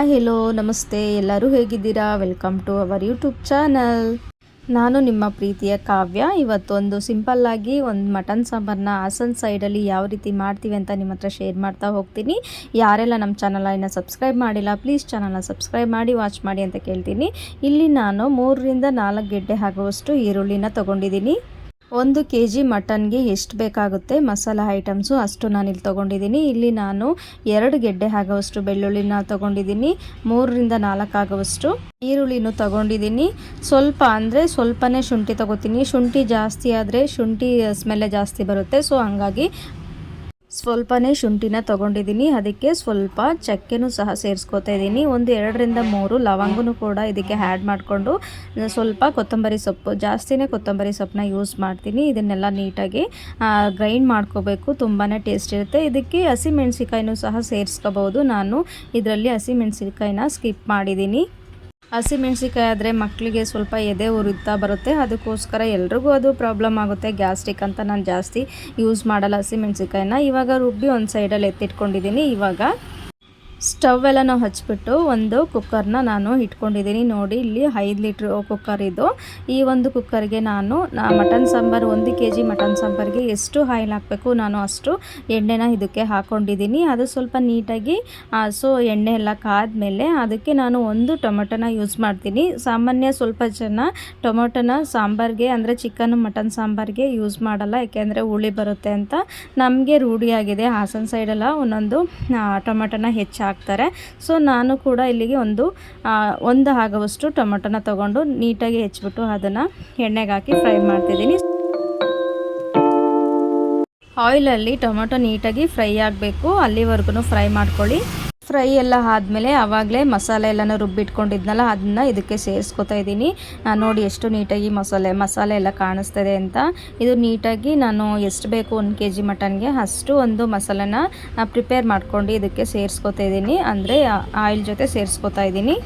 Hi hello, ನಮಸ್ತೆ. ಎಲ್ಲರೂ ಹೇಗಿದ್ದೀರಾ? Welcome to our YouTube channel ನಾನು ನಿಮ್ಮ ಪ್ರೀತಿಯ ಕಾವ್ಯ. ಇವತ್ತೊಂದು ಸಿಂಪಲ್ಲಾಗಿ ಒಂದು ಮಟನ್ ಸಾಂಬಾರನ್ನ ಹಾಸನ್ ಸೈಡಲ್ಲಿ ಯಾವ ರೀತಿ ಮಾಡ್ತೀವಿ ಅಂತ ನಿಮ್ಮ ಹತ್ರ ಶೇರ್ ಮಾಡ್ತಾ ಹೋಗ್ತೀನಿ. ಯಾರೆಲ್ಲ ನಮ್ಮ ಚಾನಲ್ ಇನ್ನು ಸಬ್ಸ್ಕ್ರೈಬ್ ಮಾಡಿಲ್ಲ ಪ್ಲೀಸ್ ಚಾನಲ್ನ ಸಬ್ಸ್ಕ್ರೈಬ್ ಮಾಡಿ ವಾಚ್ ಮಾಡಿ ಅಂತ ಕೇಳ್ತೀನಿ. ಇಲ್ಲಿ ನಾನು ಮೂರರಿಂದ ನಾಲ್ಕು ಗೆಡ್ಡೆ ಆಗುವಷ್ಟು ಈರುಳ್ಳಿನ ತೊಗೊಂಡಿದ್ದೀನಿ. ಒಂದು ಕೆ ಜಿ ಮಟನ್ಗೆ ಎಷ್ಟು ಬೇಕಾಗುತ್ತೆ? ಮಸಾಲ ಐಟಮ್ಸು ಅಷ್ಟು ನಾನು ಇಲ್ಲಿ ತೊಗೊಂಡಿದ್ದೀನಿ. ಇಲ್ಲಿ ನಾನು ಎರಡು ಗೆಡ್ಡೆ ಆಗುವಷ್ಟು, ಬೆಳ್ಳುಳ್ಳಿನ ತೊಗೊಂಡಿದ್ದೀನಿ, ಮೂರರಿಂದ ನಾಲ್ಕು ಆಗೋವಷ್ಟು, ಈರುಳ್ಳಿನೂ ತೊಗೊಂಡಿದ್ದೀನಿ. ಸ್ವಲ್ಪ ಅಂದರೆ ಸ್ವಲ್ಪನೇ ಶುಂಠಿ ತೊಗೋತೀನಿ. ಶುಂಠಿ ಜಾಸ್ತಿ ಆದರೆ ಶುಂಠಿ ಸ್ಮೆಲ್ಲೇ ಜಾಸ್ತಿ ಬರುತ್ತೆ. ಸೊ, ಹಂಗಾಗಿ ಸ್ವಲ್ಪನೇ ಶುಂಠಿನ ತೊಗೊಂಡಿದ್ದೀನಿ. ಅದಕ್ಕೆ ಸ್ವಲ್ಪ ಚಕ್ಕೆನೂ ಸಹ ಸೇರಿಸ್ಕೊತಾ ಇದ್ದೀನಿ. ಒಂದು ಎರಡರಿಂದ ಮೂರು ಲವಂಗನೂ ಕೂಡ ಇದಕ್ಕೆ ಆ್ಯಡ್ ಮಾಡಿಕೊಂಡು, ಸ್ವಲ್ಪ ಕೊತ್ತಂಬರಿ ಸೊಪ್ಪು, ಜಾಸ್ತಿನೇ ಕೊತ್ತಂಬರಿ ಸೊಪ್ಪನ್ನ ಯೂಸ್ ಮಾಡ್ತೀನಿ. ಇದನ್ನೆಲ್ಲ ನೀಟಾಗಿ ಗ್ರೈಂಡ್ ಮಾಡ್ಕೋಬೇಕು. ತುಂಬಾ ಟೇಸ್ಟ್ ಇರುತ್ತೆ. ಇದಕ್ಕೆ ಹಸಿಮೆಣ್ಸಿಕಾಯಿನೂ ಸಹ ಸೇರಿಸ್ಕೋಬೋದು ನಾನು ಇದರಲ್ಲಿ ಹಸಿಮೆಣ್ಸಿಕಾಯಿನ ಸ್ಕಿಪ್ ಮಾಡಿದ್ದೀನಿ. ಹಸಿಮೆಣ್ಸಿಕಾಯಿ ಆದರೆ ಮಕ್ಕಳಿಗೆ ಸ್ವಲ್ಪ ಎದೆ ಉರಿತಾ ಬರುತ್ತೆ. ಅದಕ್ಕೋಸ್ಕರ ಎಲ್ರಿಗೂ ಅದು ಪ್ರಾಬ್ಲಮ್ ಆಗುತ್ತೆ. ಗ್ಯಾಸ್ಟ್ರಿಕ್ ಅಂತ ನಾನು ಜಾಸ್ತಿ ಯೂಸ್ ಮಾಡಲ್ಲ ಹಸಿಮೆಣ್ಸಿಕಾಯಿನ ಇವಾಗ ರುಬ್ಬಿ ಒಂದು ಸೈಡಲ್ಲಿ ಎತ್ತಿಟ್ಕೊಂಡಿದ್ದೀನಿ ಇವಾಗ ಸ್ಟವ್ ಎಲ್ಲ ನಾವು ಹಚ್ಚಿಬಿಟ್ಟು ಒಂದು ಕುಕ್ಕರ್ನ ನಾನು ಇಟ್ಕೊಂಡಿದ್ದೀನಿ. ನೋಡಿ, ಇಲ್ಲಿ ಐದು ಲೀಟ್ರ್ ಕುಕ್ಕರ್ ಇದು. ಈ ಒಂದು ಕುಕ್ಕರ್ಗೆ ನಾನು ಮಟನ್ ಸಾಂಬಾರು, ಒಂದು ಕೆ ಜಿ ಮಟನ್ ಸಾಂಬಾರಿಗೆ ಎಷ್ಟು ಹಾಯಿಲ್ ಹಾಕಬೇಕು ನಾನು ಅಷ್ಟು ಎಣ್ಣೆನ ಇದಕ್ಕೆ ಹಾಕ್ಕೊಂಡಿದ್ದೀನಿ ಅದು ಸ್ವಲ್ಪ ನೀಟಾಗಿ ಸೊ ಎಣ್ಣೆ ಎಲ್ಲ ಕಾದ್ಮೇಲೆ ಅದಕ್ಕೆ ನಾನು ಒಂದು ಟೊಮೊಟೊನ ಯೂಸ್ ಮಾಡ್ತೀನಿ. ಸಾಮಾನ್ಯ ಸ್ವಲ್ಪ ಜನ ಟೊಮೊಟೊನ ಸಾಂಬಾರಿಗೆ, ಅಂದರೆ ಚಿಕನ್ ಮಟನ್ ಸಾಂಬಾರಿಗೆ ಯೂಸ್ ಮಾಡಲ್ಲ, ಯಾಕೆಂದರೆ ಹುಳಿ ಬರುತ್ತೆ ಅಂತ. ನಮಗೆ ರೂಢಿಯಾಗಿದೆ ಹಾಸನ ಸೈಡೆಲ್ಲ ಒಂದೊಂದು ಟೊಮೊಟೊನ ಹೆಚ್ಚು ಹಾಕ್ತಾರೆ. ಸೊ ನಾನು ಕೂಡ ಇಲ್ಲಿಗೆ ಒಂದು ಒಂದು ಆಗುವಷ್ಟು ಟೊಮೆಟೊನ ತೊಗೊಂಡು ನೀಟಾಗಿ ಹೆಚ್ಚಿಬಿಟ್ಟು ಅದನ್ನು ಎಣ್ಣೆಗೆ ಹಾಕಿ ಫ್ರೈ ಮಾಡ್ತಿದ್ದೀನಿ. ಆಯಿಲಲ್ಲಿ ಟೊಮೆಟೊ ನೀಟಾಗಿ ಫ್ರೈ ಆಗಬೇಕು. ಅಲ್ಲಿವರೆಗೂ ಫ್ರೈ ಮಾಡ್ಕೊಳ್ಳಿ. ಫ್ರೈ ಎಲ್ಲ ಆದಮೇಲೆ ಆವಾಗಲೇ ಮಸಾಲೆ ಎಲ್ಲನ ರುಬ್ಬಿಟ್ಕೊಂಡಿದ್ನಲ್ಲ ಅದನ್ನ ಇದಕ್ಕೆ ಸೇರಿಸ್ಕೊತಾ ಇದ್ದೀನಿ. ನೋಡಿ ಎಷ್ಟು ನೀಟಾಗಿ ಮಸಾಲೆ ಮಸಾಲೆ ಎಲ್ಲ ಕಾಣಿಸ್ತದೆ ಅಂತ. ಇದು ನೀಟಾಗಿ ನಾನು ಎಷ್ಟು ಬೇಕು ಒಂದು ಕೆ ಜಿ ಮಟನ್ಗೆ ಅಷ್ಟು ಒಂದು ಮಸಾಲೆನ ಪ್ರಿಪೇರ್ ಮಾಡ್ಕೊಂಡು ಇದಕ್ಕೆ ಸೇರಿಸ್ಕೊತಾ ಇದ್ದೀನಿ. ಅಂದರೆ ಆಯಿಲ್ ಜೊತೆ ಸೇರಿಸ್ಕೊತಾ ಇದ್ದೀನಿ.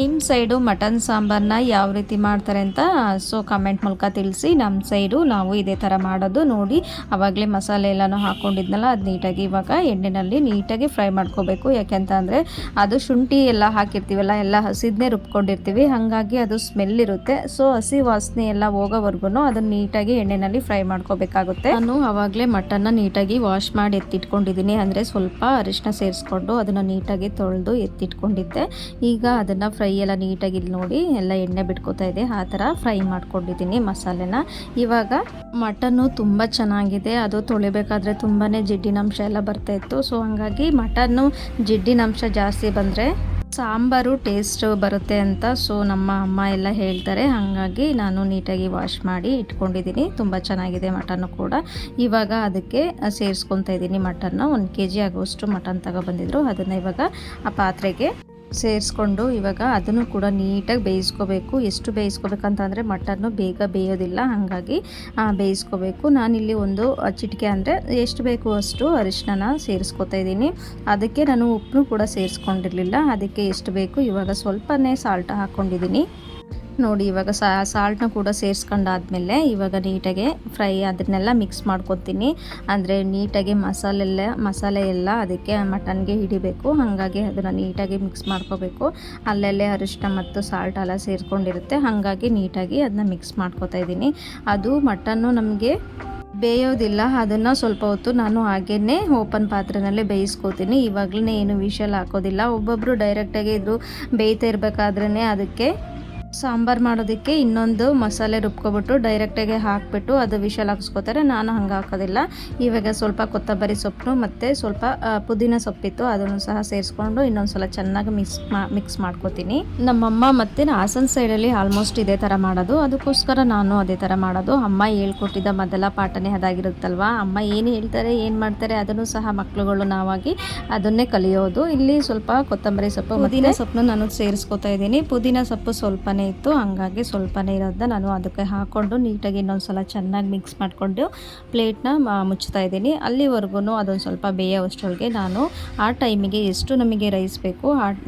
ನಿಮ್ಮ ಸೈಡು ಮಟನ್ ಸಾಂಬಾರನ್ನ ಯಾವ ರೀತಿ ಮಾಡ್ತಾರೆ ಅಂತ ಸೊ ಕಮೆಂಟ್ ಮೂಲಕ ತಿಳಿಸಿ. ನಮ್ಮ ಸೈಡು ನಾವು ಇದೇ ಥರ ಮಾಡೋದು ನೋಡಿ ಆವಾಗಲೇ ಮಸಾಲೆ ಎಲ್ಲನೂ ಹಾಕ್ಕೊಂಡಿದ್ನಲ್ಲ ಅದು ನೀಟಾಗಿ ಇವಾಗ ಎಣ್ಣೆಯಲ್ಲಿ ನೀಟಾಗಿ ಫ್ರೈ ಮಾಡ್ಕೋಬೇಕು. ಯಾಕೆಂತ ಅದು ಶುಂಠಿ ಎಲ್ಲ ಹಾಕಿರ್ತೀವಲ್ಲ, ಎಲ್ಲ ಹಸಿದನ್ನೇ ರುಬ್ಕೊಂಡಿರ್ತೀವಿ, ಹಾಗಾಗಿ ಅದು ಸ್ಮೆಲ್ ಇರುತ್ತೆ. ಸೊ ಹಸಿ ವಾಸನೆ ಎಲ್ಲ ಹೋಗೋವರೆಗೂ ಅದನ್ನು ನೀಟಾಗಿ ಎಣ್ಣೆಯಲ್ಲಿ ಫ್ರೈ ಮಾಡ್ಕೋಬೇಕಾಗುತ್ತೆ. ನಾನು ಆವಾಗಲೇ ಮಟನ್ನ ನೀಟಾಗಿ ವಾಶ್ ಮಾಡಿ ಎತ್ತಿಟ್ಕೊಂಡಿದ್ದೀನಿ. ಅಂದರೆ ಸ್ವಲ್ಪ ಅರಿಶಿನ ಸೇರಿಸ್ಕೊಂಡು ಅದನ್ನು ನೀಟಾಗಿ ತೊಳೆದು ಎತ್ತಿಟ್ಕೊಂಡಿದ್ದೆ. ಈಗ ಅದನ್ನು ಫ್ರೈ ಫ್ರೈ ಎಲ್ಲ ನೀಟಾಗಿ ಇಲ್ಲಿ ನೋಡಿ ಎಲ್ಲ ಎಣ್ಣೆ ಬಿಟ್ಕೋತಾ ಇದೆ. ಆ ಥರ ಫ್ರೈ ಮಾಡ್ಕೊಂಡಿದ್ದೀನಿ ಮಸಾಲೆನ. ಇವಾಗ ಮಟನ್ನು ತುಂಬ ಚೆನ್ನಾಗಿದೆ. ಅದು ತೊಳಿಬೇಕಾದ್ರೆ ತುಂಬಾ ಜಿಡ್ಡಿನಂಶ ಎಲ್ಲ ಬರ್ತಾ ಇತ್ತು. ಸೊ ಹಂಗಾಗಿ ಮಟನ್ನು ಜಿಡ್ಡಿನಂಶ ಜಾಸ್ತಿ ಬಂದರೆ ಸಾಂಬಾರು ಟೇಸ್ಟ್ ಬರುತ್ತೆ ಅಂತ ಸೊ, ನಮ್ಮ ಅಮ್ಮ ಎಲ್ಲ ಹೇಳ್ತಾರೆ. ಹಾಗಾಗಿ ನಾನು ನೀಟಾಗಿ ವಾಶ್ ಮಾಡಿ ಇಟ್ಕೊಂಡಿದ್ದೀನಿ. ತುಂಬ ಚೆನ್ನಾಗಿದೆ ಮಟನ್ನು ಕೂಡ. ಇವಾಗ ಅದಕ್ಕೆ ಸೇರಿಸ್ಕೊತಾ ಇದ್ದೀನಿ ಮಟನ್ನು. ಒಂದು ಕೆ ಜಿ ಆಗುವಷ್ಟು ಮಟನ್ ತಗೊಬಂದಿದ್ರು ಅದನ್ನು ಇವಾಗ ಆ ಪಾತ್ರೆಗೆ ಸೇರಿಸ್ಕೊಂಡು ಇವಾಗ ಅದನ್ನು ಕೂಡ ನೀಟಾಗಿ ಬೇಯಿಸ್ಕೋಬೇಕು. ಎಷ್ಟು ಬೇಯಿಸ್ಕೋಬೇಕಂತಂದರೆ ಮಟನ್ನು ಬೇಗ ಬೇಯೋದಿಲ್ಲ, ಹಾಗಾಗಿ ಬೇಯಿಸ್ಕೋಬೇಕು. ನಾನಿಲ್ಲಿ ಒಂದು ಚಿಟಿಕೆ ಅಂದರೆ ಎಷ್ಟು ಬೇಕು ಅಷ್ಟು ಅರಿಶಿನ ಸೇರಿಸ್ಕೊತಾ ಇದ್ದೀನಿ. ಅದಕ್ಕೆ ನಾನು ಉಪ್ಪು ಕೂಡ ಸೇರಿಸ್ಕೊಂಡಿರಲಿಲ್ಲ. ಅದಕ್ಕೆ ಎಷ್ಟು ಬೇಕು ಇವಾಗ ಸ್ವಲ್ಪನೇ ಸಾಲ್ಟ್ ಹಾಕ್ಕೊಂಡಿದ್ದೀನಿ ನೋಡಿ, ಇವಾಗ ಸಾಲ್ಟ್ನ ಕೂಡ ಸೇರಿಸ್ಕೊಂಡಾದ್ಮೇಲೆ ಇವಾಗ ನೀಟಾಗಿ ಫ್ರೈ ಅದನ್ನೆಲ್ಲ ಮಿಕ್ಸ್ ಮಾಡ್ಕೊತೀನಿ. ಅಂದರೆ ನೀಟಾಗಿ ಮಸಾಲೆಲ್ಲ, ಮಸಾಲೆ ಎಲ್ಲ ಅದಕ್ಕೆ ಮಟನ್ಗೆ ಹಿಡಿಬೇಕು. ಹಾಗಾಗಿ ಅದನ್ನು ನೀಟಾಗಿ ಮಿಕ್ಸ್ ಮಾಡ್ಕೋಬೇಕು. ಅಲ್ಲಲ್ಲೇ ಅರಿಶಿನ ಮತ್ತು ಸಾಲ್ಟ್ ಎಲ್ಲ ಸೇರಿಕೊಂಡಿರುತ್ತೆ. ಹಾಗಾಗಿ ನೀಟಾಗಿ ಅದನ್ನ ಮಿಕ್ಸ್ ಮಾಡ್ಕೋತಾ ಇದ್ದೀನಿ. ಅದು ಮಟನ್ನು ನಮಗೆ ಬೇಯೋದಿಲ್ಲ. ಅದನ್ನು ಸ್ವಲ್ಪ ಹೊತ್ತು ನಾನು ಹಾಗೇ ಓಪನ್ ಪಾತ್ರೆನಲ್ಲೇ ಬೇಯಿಸ್ಕೋತೀನಿ. ಇವಾಗಲೇ ಏನು ವಿಷಲ್ ಹಾಕೋದಿಲ್ಲ. ಒಬ್ಬೊಬ್ಬರು ಡೈರೆಕ್ಟಾಗಿ ಇದ್ರು ಬೇಯ್ತಾ ಇರಬೇಕಾದ್ರೇ ಅದಕ್ಕೆ ಸಾಂಬಾರು ಮಾಡೋದಕ್ಕೆ ಇನ್ನೊಂದು ಮಸಾಲೆ ರುಬ್ಕೊಬಿಟ್ಟು ಡೈರೆಕ್ಟಾಗಿ ಹಾಕಿಬಿಟ್ಟು ಅದು ವಿಷಲ್ ಹಾಕ್ಸ್ಕೊತಾರೆ. ನಾನು ಹಂಗೆ ಹಾಕೋದಿಲ್ಲ. ಇವಾಗ ಸ್ವಲ್ಪ ಕೊತ್ತಂಬರಿ ಸೊಪ್ಪು ಮತ್ತು ಸ್ವಲ್ಪ ಪುದೀನ ಸೊಪ್ಪಿತ್ತು. ಅದನ್ನು ಸಹ ಸೇರಿಸ್ಕೊಂಡು ಇನ್ನೊಂದು ಸಲ ಚೆನ್ನಾಗಿ ಮಿಕ್ಸ್ ಮಾ, ಮಿಕ್ಸ್ ಮಾಡ್ಕೋತೀನಿ. ನಮ್ಮಮ್ಮ ಮತ್ತು ಹಾಸನ್ ಸೈಡಲ್ಲಿ ಆಲ್ಮೋಸ್ಟ್ ಇದೇ ಥರ ಮಾಡೋದು. ಅದಕ್ಕೋಸ್ಕರ ನಾನು ಅದೇ ಥರ ಮಾಡೋದು. ಅಮ್ಮ ಹೇಳ್ಕೊಟ್ಟಿದ್ದ ಮೊದಲ ಪಾಠನೇ ಅದಾಗಿರುತ್ತಲ್ವ? ಅಮ್ಮ ಏನು ಹೇಳ್ತಾರೆ, ಏನು ಮಾಡ್ತಾರೆ ಅದನ್ನು ಸಹ ಮಕ್ಕಳುಗಳು ನಾವಾಗಿ ಅದನ್ನೇ ಕಲಿಯೋದು. ಇಲ್ಲಿ ಸ್ವಲ್ಪ ಕೊತ್ತಂಬರಿ ಸೊಪ್ಪು ಪುದೀನ ಸೊಪ್ಪನ್ನು ನಾನು ಸೇರಿಸ್ಕೊತಾ ಇದ್ದೀನಿ. ಪುದೀನ ಸೊಪ್ಪು ಸ್ವಲ್ಪ ಸ್ವಲ್ಪನೇ ಇತ್ತು. ಹಂಗಾಗಿ ಸ್ವಲ್ಪನೇ ಇರೋದನ್ನ ನಾನು ಅದಕ್ಕೆ ಹಾಕ್ಕೊಂಡು ನೀಟಾಗಿ ಇನ್ನೊಂದು ಸಲ ಚೆನ್ನಾಗಿ ಮಿಕ್ಸ್ ಮಾಡಿಕೊಂಡು ಪ್ಲೇಟ್ನ ಮುಚ್ತಾ ಇದ್ದೀನಿ. ಅಲ್ಲಿವರೆಗೂ ಅದೊಂದು ಸ್ವಲ್ಪ ಬೇಯೋವಷ್ಟರೊಳಗೆ ನಾನು ಆ ಟೈಮಿಗೆ ಎಷ್ಟು ನಮಗೆ ರೈಸ್ ಬೇಕು,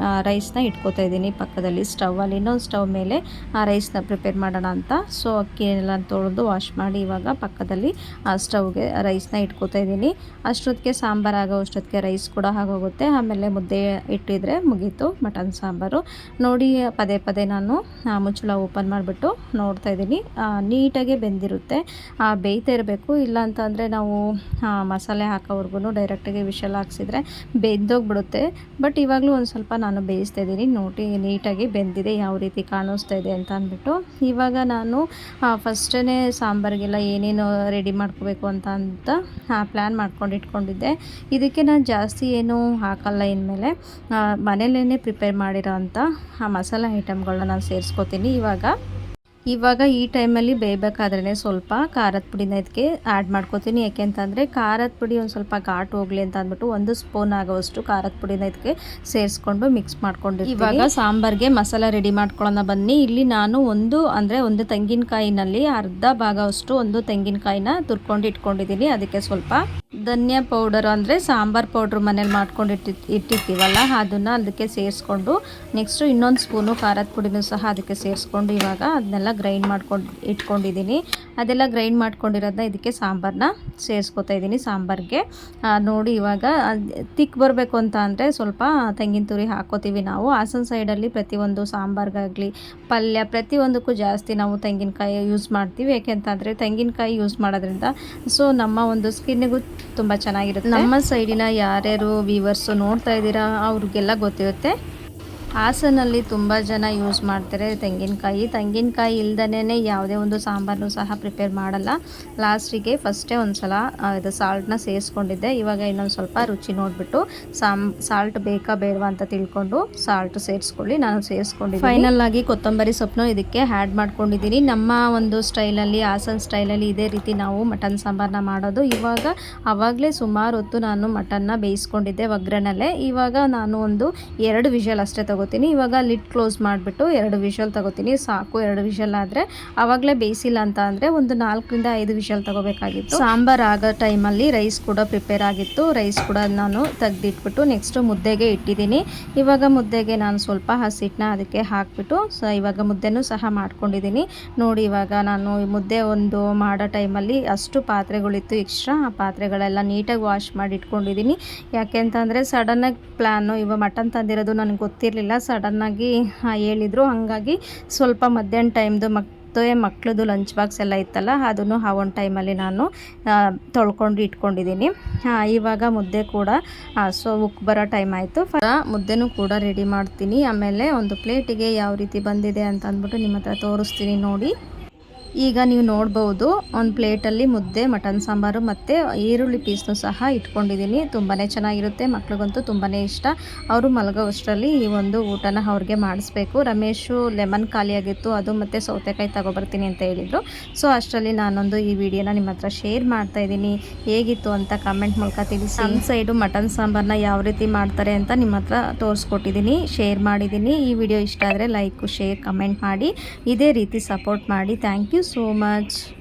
ಆ ರೈಸ್ನ ಇಟ್ಕೋತಾ ಇದ್ದೀನಿ ಪಕ್ಕದಲ್ಲಿ. ಸ್ಟವಲ್ಲಿ ಇನ್ನೊಂದು ಸ್ಟವ್ ಮೇಲೆ ಆ ರೈಸ್ನ ಪ್ರಿಪೇರ್ ಮಾಡೋಣ ಅಂತ. ಸೊ ಅಕ್ಕಿನೆಲ್ಲ ತೊಳೆದು ವಾಶ್ ಮಾಡಿ ಇವಾಗ ಪಕ್ಕದಲ್ಲಿ, ಆ ಸ್ಟವ್ಗೆ ರೈಸ್ನ ಇಟ್ಕೋತಾ ಇದ್ದೀನಿ. ಅಷ್ಟೊತ್ತಿಗೆ ಸಾಂಬಾರು ಆಗೋ ಅಷ್ಟೊತ್ತಿಗೆ ರೈಸ್ ಕೂಡ ಆಗೋಗುತ್ತೆ. ಆಮೇಲೆ ಮುದ್ದೆ ಇಟ್ಟಿದ್ರೆ ಮುಗೀತು, ಮಟನ್ ಸಾಂಬಾರು. ನೋಡಿ, ಪದೇ ಪದೇ ನಾನು ಮುಚ್ಚಳ ಓಪನ್ ಮಾಡಿಬಿಟ್ಟು ನೋಡ್ತಾ ಇದ್ದೀನಿ. ನೀಟಾಗಿ ಬೆಂದಿರುತ್ತೆ. ಬೇಯ್ತಾ ಇರಬೇಕು. ಇಲ್ಲ ಅಂತಂದರೆ ನಾವು ಮಸಾಲೆ ಹಾಕೋವರೆಗೂ ಡೈರೆಕ್ಟಾಗಿ ವಿಷಲ್ ಹಾಕ್ಸಿದ್ರೆ ಬೆಂದೋಗ್ಬಿಡುತ್ತೆ. ಬಟ್ ಇವಾಗಲೂ ಒಂದು ಸ್ವಲ್ಪ ನಾನು ಬೇಯಿಸ್ತಾ ಇದ್ದೀನಿ. ನೋಡಿ, ನೀಟಾಗಿ ಬೆಂದಿದೆ, ಯಾವ ರೀತಿ ಕಾಣಿಸ್ತಾ ಇದೆ ಅಂತ ಅಂದ್ಬಿಟ್ಟು. ಇವಾಗ ನಾನು ಫಸ್ಟೇ ಸಾಂಬಾರಿಗೆಲ್ಲ ಏನೇನು ರೆಡಿ ಮಾಡ್ಕೋಬೇಕು ಅಂತ ಅಂತ ಪ್ಲ್ಯಾನ್ ಮಾಡ್ಕೊಂಡು ಇಟ್ಕೊಂಡಿದ್ದೆ. ಇದಕ್ಕೆ ನಾನು ಜಾಸ್ತಿ ಏನು ಹಾಕಲ್ಲ ಇನ್ಮೇಲೆ. ಮನೇಲೇ ಪ್ರಿಪೇರ್ ಮಾಡಿರೋ ಅಂಥ ಆ ಮಸಾಲೆ ಐಟಮ್ಗಳನ್ನ ನಾನು ಸೇರಿಸ್ಕೋತೀನಿ ಇವಾಗ. ಇವಾಗ ಈ ಟೈಮಲ್ಲಿ ಬೇಯಬೇಕಾದ್ರೇ ಸ್ವಲ್ಪ ಖಾರದ ಪುಡಿನ ಇದಕ್ಕೆ ಆ್ಯಡ್ ಮಾಡ್ಕೋತೀನಿ. ಯಾಕೆಂತಂದರೆ ಖಾರದ ಪುಡಿ ಒಂದು ಸ್ವಲ್ಪ ಘಾಟ್ ಹೋಗಲಿ ಅಂತ ಅಂದ್ಬಿಟ್ಟು ಒಂದು ಸ್ಪೂನ್ ಆಗೋವಷ್ಟು ಖಾರದ ಪುಡಿನ ಇದಕ್ಕೆ ಸೇರಿಸ್ಕೊಂಡು ಮಿಕ್ಸ್ ಮಾಡ್ಕೊಂಡು ಇವಾಗ ಸಾಂಬಾರ್ಗೆ ಮಸಾಲ ರೆಡಿ ಮಾಡ್ಕೊಳ್ಳೋಣ ಬನ್ನಿ. ಇಲ್ಲಿ ನಾನು ಒಂದು ಅಂದರೆ ಒಂದು ತೆಂಗಿನಕಾಯಿನಲ್ಲಿ ಅರ್ಧ ಭಾಗವಷ್ಟು ಒಂದು ತೆಂಗಿನಕಾಯಿನ ತುರ್ಕೊಂಡು ಇಟ್ಕೊಂಡಿದ್ದೀನಿ. ಅದಕ್ಕೆ ಸ್ವಲ್ಪ ಧನಿಯಾ ಪೌಡರ್ ಅಂದರೆ ಸಾಂಬಾರ್ ಪೌಡ್ರ್ ಮನೇಲಿ ಮಾಡ್ಕೊಂಡು ಇಟ್ಟಿ ಇಟ್ಟಿರ್ತೀವಲ್ಲ, ಅದನ್ನು ಅದಕ್ಕೆ ಸೇರಿಸ್ಕೊಂಡು ನೆಕ್ಸ್ಟು ಇನ್ನೊಂದು ಸ್ಪೂನು ಖಾರದ ಪುಡಿನೂ ಸಹ ಅದಕ್ಕೆ ಸೇರಿಸ್ಕೊಂಡು ಇವಾಗ ಅದನ್ನೆಲ್ಲ ಗ್ರೈಂಡ್ ಮಾಡ್ಕೊಂಡು ಇಟ್ಕೊಂಡಿದ್ದೀನಿ ಅದೆಲ್ಲ ಗ್ರೈಂಡ್ ಮಾಡ್ಕೊಂಡಿರೋದನ್ನ ಇದಕ್ಕೆ ಸಾಂಬಾರನ್ನ ಸೇರಿಸ್ಕೊತಾ ಇದ್ದೀನಿ ಸಾಂಬಾರಿಗೆ. ನೋಡಿ ಇವಾಗ ತಿಕ್ ಬರಬೇಕು ಅಂತ ಅಂದರೆ ಸ್ವಲ್ಪ ತೆಂಗಿನ ತುರಿ ಹಾಕೋತೀವಿ ನಾವು. ಹಾಸನ ಸೈಡಲ್ಲಿ ಪ್ರತಿಯೊಂದು ಸಾಂಬಾರ್ಗಾಗಲಿ, ಪಲ್ಯ ಪ್ರತಿಯೊಂದಕ್ಕೂ ಜಾಸ್ತಿ ನಾವು ತೆಂಗಿನಕಾಯಿ ಯೂಸ್ ಮಾಡ್ತೀವಿ. ಯಾಕೆಂತಂದರೆ ತೆಂಗಿನಕಾಯಿ ಯೂಸ್ ಮಾಡೋದ್ರಿಂದ ಸೊ ನಮ್ಮ ಒಂದು ಸ್ಕಿನ್ನಿಗೂ ತುಂಬ ಚೆನ್ನಾಗಿರುತ್ತೆ. ನಮ್ಮ ಸೈಡಿನ ಯಾರ್ಯಾರು ವೀವರ್ಸು ನೋಡ್ತಾ ಇದ್ದೀರಾ ಅವ್ರಿಗೆಲ್ಲ ಗೊತ್ತಿರುತ್ತೆ. ಹಾಸನಲ್ಲಿ ತುಂಬ ಜನ ಯೂಸ್ ಮಾಡ್ತಾರೆ ತೆಂಗಿನಕಾಯಿ. ತೆಂಗಿನಕಾಯಿ ಇಲ್ದೇ ಯಾವುದೇ ಒಂದು ಸಾಂಬಾರನ್ನು ಸಹ ಪ್ರಿಪೇರ್ ಮಾಡಲ್ಲ. ಲಾಸ್ಟಿಗೆ ಫಸ್ಟೇ ಒಂದು ಸಲ ಇದು ಸಾಲ್ಟನ್ನ ಸೇರಿಸ್ಕೊಂಡಿದ್ದೆ. ಇವಾಗ ಇನ್ನೊಂದು ಸ್ವಲ್ಪ ರುಚಿ ನೋಡಿಬಿಟ್ಟು ಸಾಮ್ ಸಾಲ್ಟ್ ಬೇಕಾ ಬೇಡವಾ ಅಂತ ತಿಳ್ಕೊಂಡು ಸಾಲ್ಟ್ ಸೇರಿಸ್ಕೊಳ್ಳಿ. ನಾನು ಸೇರಿಸ್ಕೊಂಡಿದ್ದೀನಿ ಫೈನಲ್ ಆಗಿ ಕೊತ್ತಂಬರಿ ಸೊಪ್ಪನ್ನು ಇದಕ್ಕೆ ಆ್ಯಡ್ ಮಾಡ್ಕೊಂಡಿದ್ದೀನಿ ನಮ್ಮ ಒಂದು ಸ್ಟೈಲಲ್ಲಿ, ಹಾಸನ್ ಸ್ಟೈಲಲ್ಲಿ ಇದೇ ರೀತಿ ನಾವು ಮಟನ್ ಸಾಂಬಾರನ್ನ ಮಾಡೋದು. ಇವಾಗ ಆವಾಗಲೇ ಸುಮಾರು ಹೊತ್ತು ನಾನು ಮಟನ್ನ ಬೇಯಿಸ್ಕೊಂಡಿದ್ದೆ ಒಗ್ಗರಣೆಲ್ಲೇ ಇವಾಗ ನಾನು ಒಂದು ಎರಡು ವಿಷಲ್ ಅಷ್ಟೇ ತಗೋತೀನಿ. ಇವಾಗ ಲಿಡ್ ಕ್ಲೋಸ್ ಮಾಡಿಬಿಟ್ಟು ಎರಡು ವಿಷಲ್ ತಗೋತೀನಿ. ಸಾಕು, ಎರಡು ವಿಷಲ್ ಆದರೆ ಆವಾಗಲೇ ಬೇಯಿಸಿಲ್ಲ ಅಂತ ಅಂದರೆ ಒಂದು ನಾಲ್ಕರಿಂದ ಐದು ವಿಷಲ್ ತಗೋಬೇಕಾಗಿತ್ತು. ಸಾಂಬಾರ್ ಆಗೋ ಟೈಮಲ್ಲಿ ರೈಸ್ ಕೂಡ ಪ್ರಿಪೇರ್ ಆಗಿತ್ತು. ರೈಸ್ ಕೂಡ ನಾನು ತೆಗ್ದಿಟ್ಬಿಟ್ಟು ನೆಕ್ಸ್ಟು ಮುದ್ದೆಗೆ ಇಟ್ಟಿದ್ದೀನಿ. ಇವಾಗ ಮುದ್ದೆಗೆ ನಾನು ಸ್ವಲ್ಪ ಹಸಿಟ್ಟನ್ನ ಅದಕ್ಕೆ ಹಾಕ್ಬಿಟ್ಟು ಸೊ ಇವಾಗ ಮುದ್ದೆನೂ ಸಹ ಮಾಡ್ಕೊಂಡಿದ್ದೀನಿ. ನೋಡಿ, ಇವಾಗ ನಾನು ಮುದ್ದೆ ಒಂದು ಮಾಡೋ ಟೈಮಲ್ಲಿ ಅಷ್ಟು ಪಾತ್ರೆಗಳಿತ್ತು ಎಕ್ಸ್ಟ್ರಾ ಆ ಪಾತ್ರೆಗಳೆಲ್ಲ ನೀಟಾಗಿ ವಾಶ್ ಮಾಡಿ ಇಟ್ಕೊಂಡಿದ್ದೀನಿ. ಯಾಕೆ ಅಂತಂದರೆ ಸಡನ್ನಾಗಿ ಪ್ಲ್ಯಾನು ಇವಾಗ ಮಟನ್ ತಂದಿರೋದು ನನಗೆ ಗೊತ್ತಿರಲಿಲ್ಲ. ಸಡನ್ನಾಗಿ ಹೇಳಿದರು. ಹಾಗಾಗಿ ಸ್ವಲ್ಪ ಮಧ್ಯಾಹ್ನ ಟೈಮ್ದು ಮಕ್ ಮಕ್ಳದ್ದು ಲಂಚ್ ಬಾಕ್ಸ್ ಎಲ್ಲ ಇತ್ತಲ್ಲ, ಅದನ್ನು ಆ ಒಂದು ಟೈಮಲ್ಲಿ ನಾನು ತೊಳ್ಕೊಂಡು ಇಟ್ಕೊಂಡಿದ್ದೀನಿ. ಇವಾಗ ಮುದ್ದೆ ಕೂಡ ಸೊ ಉಕ್ ಬರೋ ಟೈಮ್ ಆಯಿತು. ಮುದ್ದೆನೂ ಕೂಡ ರೆಡಿ ಮಾಡ್ತೀನಿ. ಆಮೇಲೆ ಒಂದು ಪ್ಲೇಟಿಗೆ ಯಾವ ರೀತಿ ಬಂದಿದೆ ಅಂತ ಅಂದ್ಬಿಟ್ಟು ನಿಮ್ಮ ಹತ್ರ ತೋರಿಸ್ತೀನಿ ನೋಡಿ. ಈಗ ನೀವು ನೋಡ್ಬೋದು ಒಂದು ಪ್ಲೇಟಲ್ಲಿ ಮುದ್ದೆ ಮಟನ್ ಸಾಂಬಾರು ಮತ್ತು ಈರುಳ್ಳಿ ಪೀಸ್ನು ಸಹ ಇಟ್ಕೊಂಡಿದ್ದೀನಿ. ತುಂಬಾ ಚೆನ್ನಾಗಿರುತ್ತೆ, ಮಕ್ಳಿಗಂತೂ ತುಂಬಾ ಇಷ್ಟ. ಅವರು ಮಲಗೋವಷ್ಟರಲ್ಲಿ ಈ ಒಂದು ಊಟನ ಅವ್ರಿಗೆ ಮಾಡಿಸ್ಬೇಕು. ರಮೇಶು ಲೆಮನ್ ಖಾಲಿಯಾಗಿತ್ತು ಅದು ಮತ್ತು ಸೌತೆಕಾಯಿ ತಗೊಬರ್ತೀನಿ ಅಂತ ಹೇಳಿದರು. ಸೊ ಅಷ್ಟರಲ್ಲಿ ನಾನೊಂದು ಈ ವಿಡಿಯೋನ ನಿಮ್ಮ ಹತ್ರ ಶೇರ್ ಮಾಡ್ತಾ ಇದ್ದೀನಿ. ಹೇಗಿತ್ತು ಅಂತ ಕಮೆಂಟ್ ಮೂಲಕ ತಿಳಿಸಿ. ನಮ್ಮ ಸೈಡು ಮಟನ್ ಸಾಂಬಾರನ್ನ ಯಾವ ರೀತಿ ಮಾಡ್ತಾರೆ ಅಂತ ನಿಮ್ಮ ಹತ್ರ ತೋರಿಸ್ಕೊಟ್ಟಿದ್ದೀನಿ ಶೇರ್ ಮಾಡಿದ್ದೀನಿ. ಈ ವಿಡಿಯೋ ಇಷ್ಟ ಆದರೆ ಲೈಕು ಶೇರ್ ಕಮೆಂಟ್ ಮಾಡಿ. ಇದೇ ರೀತಿ ಸಪೋರ್ಟ್ ಮಾಡಿ. Thank you so much